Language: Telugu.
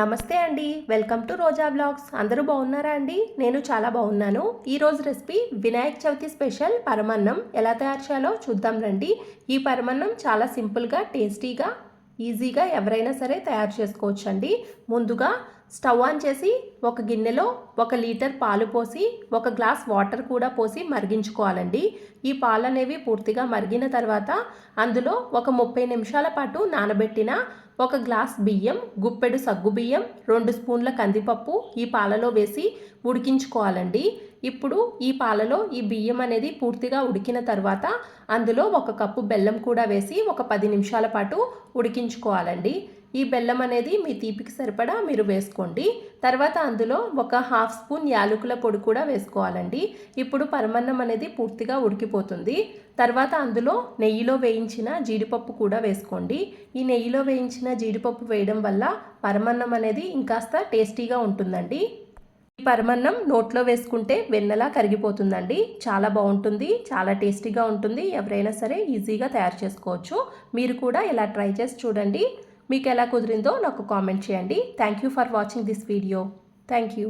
నమస్తే అండి. Welcome to Roja blogs. అందరూ బాగున్నారా అండి? నేను చాలా బాగున్నాను. ఈరోజు రెసిపీ వినాయక చవితి స్పెషల్ పరమన్నం. ఎలా తయారు చేయాలో చూద్దాం రండి. ఈ పరమన్నం చాలా సింపుల్గా టేస్టీగా ఈజీగా ఎవరైనా సరే తయారు చేసుకోవచ్చు అండి ముందుగా స్టవ్ ఆన్ చేసి ఒక గిన్నెలో ఒక లీటర్ పాలు పోసి ఒక గ్లాస్ వాటర్ కూడా పోసి మరిగించుకోవాలండి. ఈ పాలు అనేవి పూర్తిగా మరిగిన తర్వాత అందులో ఒక ముప్పై నిమిషాల పాటు నానబెట్టిన ఒక గ్లాస్ బియ్యం గుప్పెడు సగ్గు బియ్యం రెండు స్పూన్ల కందిపప్పు ఈ పాలలో వేసి ఉడికించుకోవాలండి. ఇప్పుడు ఈ పాలలో ఈ బియ్యం అనేది పూర్తిగా ఉడికిన తర్వాత అందులో ఒక కప్పు బెల్లం కూడా వేసి ఒక పది నిమిషాల పాటు ఉడికించుకోవాలండి. ఈ బెల్లం అనేది మీ తీపికి సరిపడా మీరు వేసుకోండి. తర్వాత అందులో ఒక హాఫ్ స్పూన్ యాలకుల పొడి కూడా వేసుకోవాలండి. ఇప్పుడు పరమన్నం అనేది పూర్తిగా ఉడికిపోతుంది. తర్వాత అందులో నెయ్యిలో వేయించిన జీడిపప్పు కూడా వేసుకోండి. ఈ నెయ్యిలో వేయించిన జీడిపప్పు వేయడం వల్ల పరమన్నం అనేది ఇంకాస్త టేస్టీగా ఉంటుందండి. ఈ పరమన్నం నోట్లో వేసుకుంటే వెన్నలా కరిగిపోతుందండి. చాలా బాగుంటుంది చాలా టేస్టీగా ఉంటుంది. ఎవరైనా సరే ఈజీగా తయారు చేసుకోవచ్చు. మీరు కూడా ఇలా ట్రై చేసి చూడండి. మీకు ఎలా కుదిరిందో నాకు కామెంట్ చేయండి. Thank you for watching this video thank you